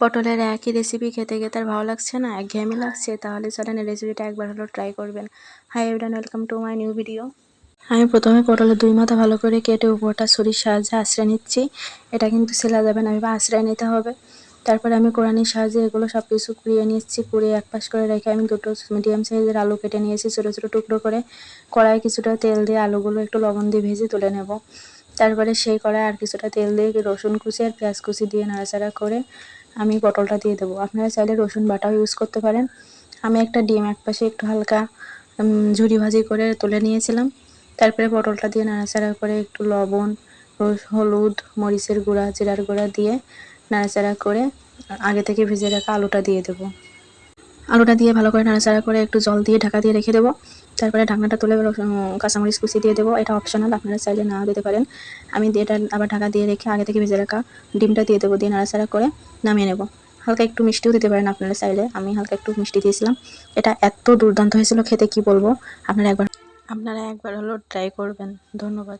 পটলের একই রেসিপি খেতে খেতে আর ভালো লাগছে না? একঘেয়েমি লাগছে? তাহলে চলেন রেসিপিটা একবার হলো ট্রাই করবেন। Hi everyone welcome to my new video আমি প্রথমে পটলের দুই মাথা ভালো করে কেটে উপরটা ছুরির সাহায্যে আশ্রয় নিচ্ছি। এটা কিন্তু সেলা যাবে না, এবার আশ্রয় নিতে হবে। তারপরে আমি কোরআনির সাহায্যে এগুলো সব কিছু কুড়িয়ে নিচ্ছি, কুড়িয়ে এক পাশ করে রেখে আমি দুটো মিডিয়াম সাইজের আলু কেটে নিয়েছি, ছোটো ছোটো টুকরো করে। কড়াই কিছুটা তেল দিয়ে আলুগুলো একটু লবণ দিয়ে ভেজে তুলে নেব। তারপরে সেই কড়াই আর কিছুটা তেল দিয়ে রসুন কুচি আর পেঁয়াজ কুচি দিয়ে নাড়াচাড়া করে আমি পটলটা দিয়ে দেবো। আপনারা চাইলে রসুন বাটাও ইউজ করতে পারেন। আমি একটা ডিম এক পাশে একটু হালকা ঝুড়ি ভাজি করে তুলে নিয়েছিলাম। তারপরে পটলটা দিয়ে নাড়াচাড়া করে একটু লবণ হলুদ, মরিচের গুঁড়া, জিরার গুঁড়া দিয়ে নাড়াচাড়া করে আগে থেকে ভেজে রাখা আলুটা দিয়ে দেবো। আলুটা দিয়ে ভালো করে নাড়াচাড়া করে একটু জল দিয়ে ঢাকা দিয়ে রেখে দেবো। তারপরে ঢাকনাটা তুলে কাঁচামরিচ কুচি দিয়ে দেবো। এটা অপশনাল আপনারা চাইলে না দিতে পারেন। আমি এটা আবার ঢাকা দিয়ে রেখে আগে থেকে ভেজে রাখা ডিমটা দিয়ে দেবো, দিয়ে নাড়াচাড়া করে নামিয়ে নেব। হালকা একটু মিষ্টিও দিতে পারেন আপনারা চাইলে। আমি হালকা একটু মিষ্টি দিয়েছিলাম। এটা এত দুর্দান্ত হয়েছিল, খেতে কি বলব? আপনারা একবার আপনারা একবার হলো ট্রাই করবেন। ধন্যবাদ।